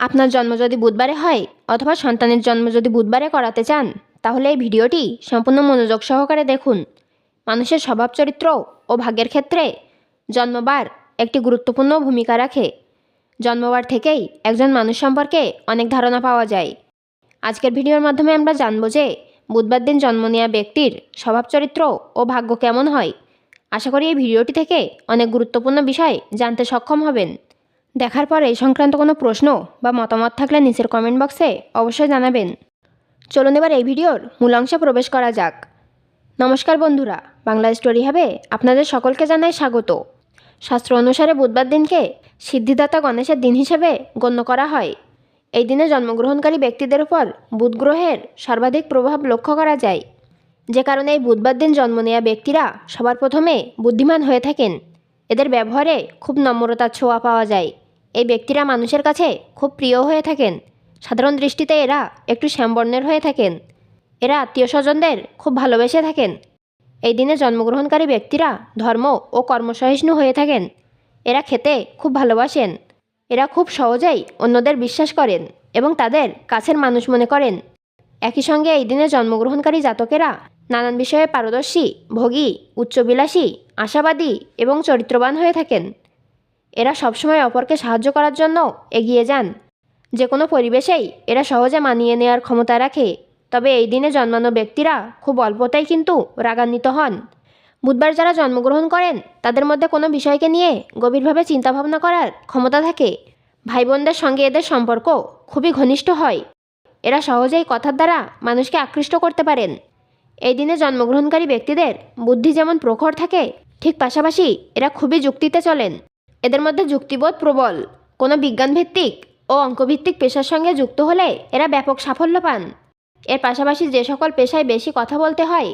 আপনার জন্ম যদি বুধবারে হয় অথবা সন্তানের জন্ম যদি বুধবারে করাতে চান, তাহলে এই ভিডিওটি সম্পূর্ণ মনোযোগ সহকারে দেখুন। মানুষের স্বভাব চরিত্র ও ভাগ্যের ক্ষেত্রে জন্মবার একটি গুরুত্বপূর্ণ ভূমিকা রাখে। জন্মবার থেকেই একজন মানুষ সম্পর্কে অনেক ধারণা পাওয়া যায়। আজকের ভিডিওর মাধ্যমে আমরা জানব যে বুধবার দিন জন্ম নেওয়া ব্যক্তির স্বভাব চরিত্র ও ভাগ্য কেমন হয়। আশা করি এই ভিডিওটি থেকে অনেক গুরুত্বপূর্ণ বিষয় জানতে সক্ষম হবেন। দেখার পর এই সংক্রান্ত কোনো প্রশ্ন বা মতামত থাকলে নিচের কমেন্ট বক্সে অবশ্যই জানাবেন। চলুন এবার এই ভিডিওর মূল অংশে প্রবেশ করা যাক। নমস্কার বন্ধুরা, বাংলা স্টোরি হবে আপনাদের সকলকে জানাই স্বাগত। শাস্ত্র অনুসারে বুধবার দিনকে সিদ্ধিদাতা গণেশের দিন হিসেবে গণ্য করা হয়। এই দিনে জন্মগ্রহণকারী ব্যক্তিদের উপর বুধ গ্রহের সর্বাধিক প্রভাব লক্ষ্য করা যায়। যে কারণে এই বুধবার দিন জন্ম নেওয়া ব্যক্তিরা সবার প্রথমে বুদ্ধিমান হয়ে থাকেন। এদের ব্যবহারে খুব নম্রতার ছোঁয়া পাওয়া যায়। এই ব্যক্তিরা মানুষের কাছে খুব প্রিয় হয়ে থাকেন। সাধারণ দৃষ্টিতে এরা একটু শ্যামবর্ণের হয়ে থাকেন। এরা আত্মীয় স্বজনদের খুব ভালোবেসে থাকেন। এই দিনে জন্মগ্রহণকারী ব্যক্তিরা ধর্ম ও কর্মসহিষ্ণু হয়ে থাকেন। এরা খেতে খুব ভালোবাসেন। এরা খুব সহজেই অন্যদের বিশ্বাস করেন এবং তাদের কাছের মানুষ মনে করেন। একই সঙ্গে এই দিনে জন্মগ্রহণকারী জাতকেরা নানান বিষয়ে পারদর্শী, ভোগী, উচ্চবিলাসী, আশাবাদী এবং চরিত্রবান হয়ে থাকেন। এরা সবসময় অপরকে সাহায্য করার জন্য এগিয়ে যান। যে কোনো পরিবেশেই এরা সহজে মানিয়ে নেওয়ার ক্ষমতা রাখে। তবে এই দিনে জন্মানো ব্যক্তিরা খুব অল্পতেই কিন্তু রাগান্বিত হন। বুধবার যারা জন্মগ্রহণ করেন, তাদের মধ্যে কোনো বিষয়কে নিয়ে গভীরভাবে চিন্তাভাবনা করার ক্ষমতা থাকে। ভাই বোনদের সঙ্গে এদের সম্পর্ক খুবই ঘনিষ্ঠ হয়। এরা সহজেই কথার দ্বারা মানুষকে আকৃষ্ট করতে পারেন। এই দিনে জন্মগ্রহণকারী ব্যক্তিদের বুদ্ধি যেমন প্রখর থাকে, ঠিক পাশাপাশি এরা খুবই যুক্তিতে চলেন। এদের মধ্যে যুক্তিবোধ প্রবল, কোনো বিজ্ঞানভিত্তিক ও অঙ্কভিত্তিক পেশার সঙ্গে যুক্ত হলে এরা ব্যাপক সাফল্য পান। এর পাশাপাশি যে সকল পেশায় বেশি কথা বলতে হয়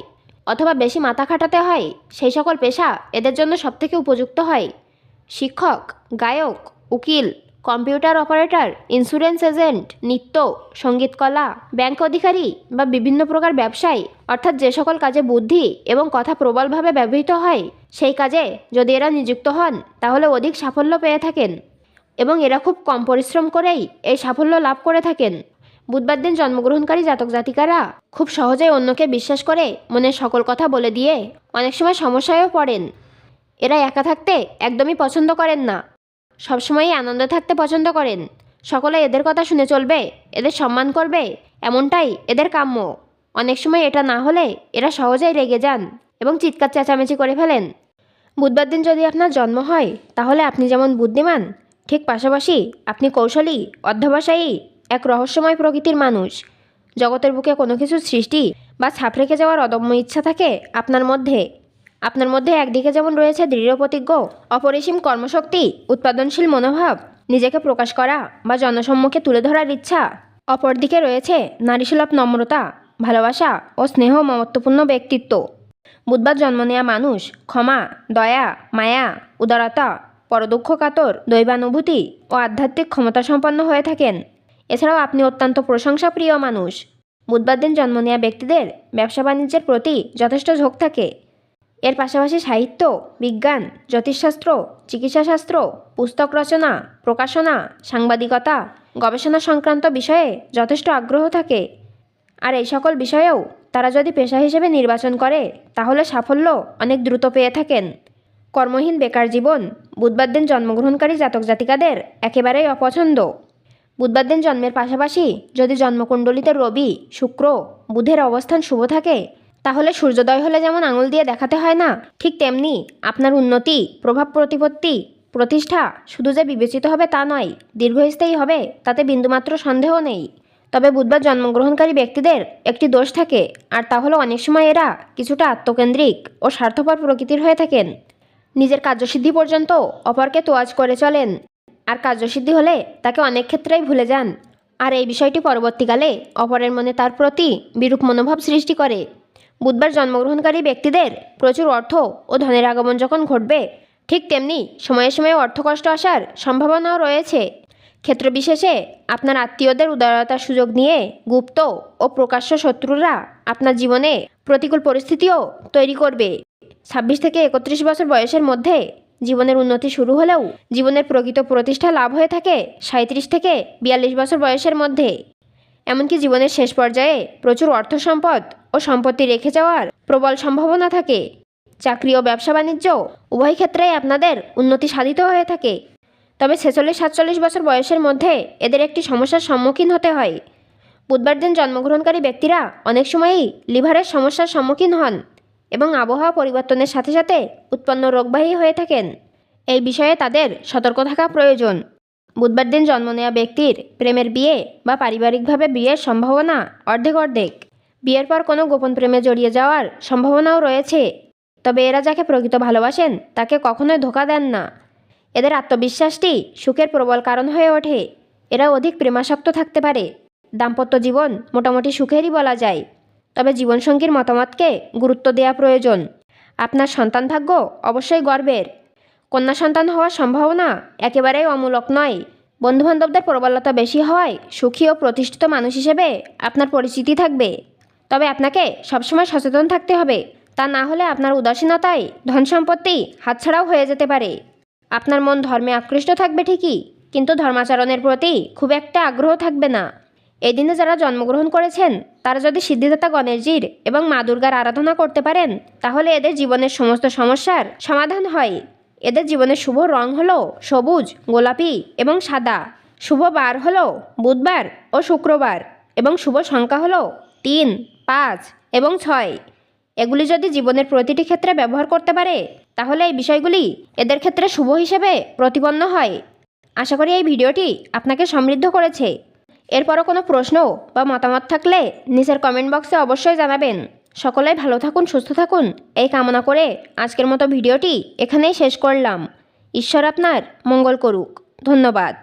অথবা বেশি মাথা খাটাতে হয়, সেই সকল পেশা এদের জন্য সবথেকে উপযুক্ত হয়। শিক্ষক, গায়ক, উকিল কম্পিউটার অপারেটর ইন্স্যুরেন্স এজেন্ট নৃত্য সঙ্গীতকলা ব্যাংক অধিকারী বা বিভিন্ন প্রকার ব্যবসায়ী, অর্থাৎ যে সকল কাজে বুদ্ধি এবং কথা প্রবলভাবে ব্যবহৃত হয়, সেই কাজে যদি এরা নিযুক্ত হন, তাহলে অধিক সাফল্য পেয়ে থাকেন এবং এরা খুব কম পরিশ্রম করেই এই সাফল্য লাভ করে থাকেন। বুধবার দিন জন্মগ্রহণকারী জাতক জাতিকারা খুব সহজেই অন্যকে বিশ্বাস করে মনের সকল কথা বলে দিয়ে অনেক সময় সমস্যায়ও পড়েন। এরা একা থাকতে একদমই পছন্দ করেন না। সবসময়ই আনন্দে থাকতে পছন্দ করেন। সকলে এদের কথা শুনে চলবে, এদের সম্মান করবে, এমনটাই এদের কাম্য। অনেক সময় এটা না হলে এরা সহজেই রেগে যান এবং চিৎকার চেঁচামেচি করে ফেলেন। বুধবার দিন যদি আপনার জন্ম হয়, তাহলে আপনি যেমন বুদ্ধিমান, ঠিক পাশাপাশি আপনি কৌশলী, অধ্যবসায়ী, এক রহস্যময় প্রকৃতির মানুষ। জগতের বুকে কোনো কিছু সৃষ্টি বা ছাপ রেখে যাওয়ার অদম্য ইচ্ছা থাকে আপনার মধ্যে। আপনার মধ্যে একদিকে যেমন রয়েছে দৃঢ় প্রতিজ্ঞ, অপরিসীম কর্মশক্তি, উৎপাদনশীল মনোভাব, নিজেকে প্রকাশ করা বা জনসম্মুখে তুলে ধরার ইচ্ছা। অপরদিকে রয়েছে নারীসুলভ নম্রতা, ভালোবাসা ও স্নেহ মমত্বপূর্ণ ব্যক্তিত্ব। বুধবার জন্ম নেওয়া মানুষ ক্ষমা, দয়া, মায়া, উদারতা, পরদুঃখ, কাতর, দৈবানুভূতি ও আধ্যাত্মিক ক্ষমতা সম্পন্ন হয়ে থাকেন। এছাড়াও আপনি অত্যন্ত প্রশংসাপ্রিয় মানুষ। বুধবার দিন জন্ম নেওয়া ব্যক্তিদের ব্যবসা বাণিজ্যের প্রতি যথেষ্ট ঝোঁক থাকে। এর পাশাপাশি সাহিত্য, বিজ্ঞান, জ্যোতিষশাস্ত্র, চিকিৎসাশাস্ত্র, পুস্তক রচনা, প্রকাশনা, সাংবাদিকতা, গবেষণা সংক্রান্ত বিষয়ে যথেষ্ট আগ্রহ থাকে। আর এই সকল বিষয়েও তারা যদি পেশা হিসেবে নির্বাচন করে, তাহলে সাফল্য অনেক দ্রুত পেয়ে থাকেন। কর্মহীন বেকার জীবন, বুধবার দিন জন্মগ্রহণকারী জাতক জাতিকাদের একেবারেই অপছন্দ। বুধবার দিন জন্মের পাশাপাশি যদি জন্মকুণ্ডলিতে রবি, শুক্র, বুধের অবস্থান শুভ থাকে তাহলে সূর্যোদয় হলে যেমন আঙুল দিয়ে দেখাতে হয় না, ঠিক তেমনি আপনার উন্নতি, প্রভাব প্রতিপত্তি, প্রতিষ্ঠা শুধু যে বিবেচিত হবে তা নয়, দীর্ঘস্থায়ী হবে, তাতে বিন্দুমাত্র সন্দেহ নেই। তবে বুধবার জন্মগ্রহণকারী ব্যক্তিদের একটি দোষ থাকে, আর তা হলো অনেক সময় এরা কিছুটা আত্মকেন্দ্রিক ও স্বার্থপর প্রকৃতির হয়ে থাকেন। নিজের কার্যসিদ্ধি পর্যন্ত অপরকে তোয়াজ করে চলেন, আর কার্যসিদ্ধি হলে তাকে অনেক ক্ষেত্রেই ভুলে যান। আর এই বিষয়টি পরবর্তীকালে অপরের মনে তার প্রতি বিরূপ মনোভাব সৃষ্টি করে। বুধবার জন্মগ্রহণকারী ব্যক্তিদের প্রচুর অর্থ ও ধনের আগমন যখন ঘটবে, ঠিক তেমনি সময়ে সময়ে অর্থকষ্ট আসার সম্ভাবনাও রয়েছে। ক্ষেত্রবিশেষে আপনার আত্মীয়দের উদারতার সুযোগ নিয়ে গুপ্ত ও প্রকাশ্য শত্রুরা আপনার জীবনে প্রতিকূল পরিস্থিতিও তৈরি করবে। ছাব্বিশ থেকে একত্রিশ বছর বয়সের মধ্যে জীবনের উন্নতি শুরু হলেও জীবনের প্রকৃত প্রতিষ্ঠা লাভ হয়ে থাকে সাঁত্রিশ থেকে বিয়াল্লিশ বছর বয়সের মধ্যে। এমনকি জীবনের শেষ পর্যায়ে প্রচুর অর্থ সম্পদ ও সম্পত্তি রেখে যাওয়ার প্রবল সম্ভাবনা থাকে। চাকরি ও ব্যবসা বাণিজ্য উভয় ক্ষেত্রেই আপনাদের উন্নতি সাধিত হয়ে থাকে। তবে ছেচল্লিশ সাতচল্লিশ বছর বয়সের মধ্যে এদের একটি সমস্যার সম্মুখীন হতে হয়। বুধবার দিন জন্মগ্রহণকারী ব্যক্তিরা অনেক সময়ই লিভারের সমস্যার সম্মুখীন হন এবং আবহাওয়া পরিবর্তনের সাথে সাথে উৎপন্ন রোগবাহী হয়ে থাকেন। এই বিষয়ে তাদের সতর্ক থাকা প্রয়োজন। বুধবার দিন জন্ম নেওয়া ব্যক্তির প্রেমের বিয়ে বা পারিবারিকভাবে বিয়ের সম্ভাবনা অর্ধেক অর্ধেক। বিয়ের পর কোনো গোপন প্রেমে জড়িয়ে যাওয়ার সম্ভাবনাও রয়েছে। তবে এরা যাকে প্রকৃত ভালোবাসেন, তাকে কখনোই ধোকা দেন না। এদের আত্মবিশ্বাসটি সুখের প্রবল কারণ হয়ে ওঠে। এরা অধিক প্রেমাসক্ত থাকতে পারে। দাম্পত্য জীবন মোটামুটি সুখেরই বলা যায়। তবে জীবনসঙ্গীর মতামতকে গুরুত্ব দেওয়া প্রয়োজন। আপনার সন্তান ভাগ্য অবশ্যই গর্বের। কন্যা সন্তান হওয়ার সম্ভাবনা একেবারেই অমূলক নয়। বন্ধুবান্ধবদের প্রবলতা বেশি হওয়ায় সুখী ও প্রতিষ্ঠিত মানুষ হিসেবে আপনার পরিচিতি থাকবে। তবে আপনাকে সবসময় সচেতন থাকতে হবে। তা না হলে আপনার উদাসীনতায় ধন সম্পত্তি হাতছাড়াও হয়ে যেতে পারে। আপনার মন ধর্মে আকৃষ্ট থাকবে ঠিকই, কিন্তু ধর্মাচরণের প্রতি খুব একটা আগ্রহ থাকবে না। এই দিনে যারা জন্মগ্রহণ করেছেন, তারা যদি সিদ্ধিদাতা গণেশজির এবং মা দুর্গার আরাধনা করতে পারেন, তাহলে এদের জীবনের সমস্ত সমস্যার সমাধান হয়। এদের জীবনের শুভ রং হলো সবুজ, গোলাপি এবং সাদা। শুভ বার হলো বুধবার ও শুক্রবার এবং শুভ সংখ্যা হলো তিন, পাঁচ এবং ছয়। এগুলি যদি জীবনের প্রতিটি ক্ষেত্রে ব্যবহার করতে পারে, তাহলে এই বিষয়গুলি এদের ক্ষেত্রে শুভ হিসেবে প্রতিপন্ন হয়। আশা করি এই ভিডিওটি আপনাকে সমৃদ্ধ করেছে। এরপরও কোনো প্রশ্ন বা মতামত থাকলে নিচের কমেন্ট বক্সে অবশ্যই জানাবেন। সকলেই ভালো থাকুন, সুস্থ থাকুন। এই কামনা করে আজকের মতো ভিডিওটি এখানেই শেষ করলাম। ঈশ্বর আপনার মঙ্গল করুক। ধন্যবাদ।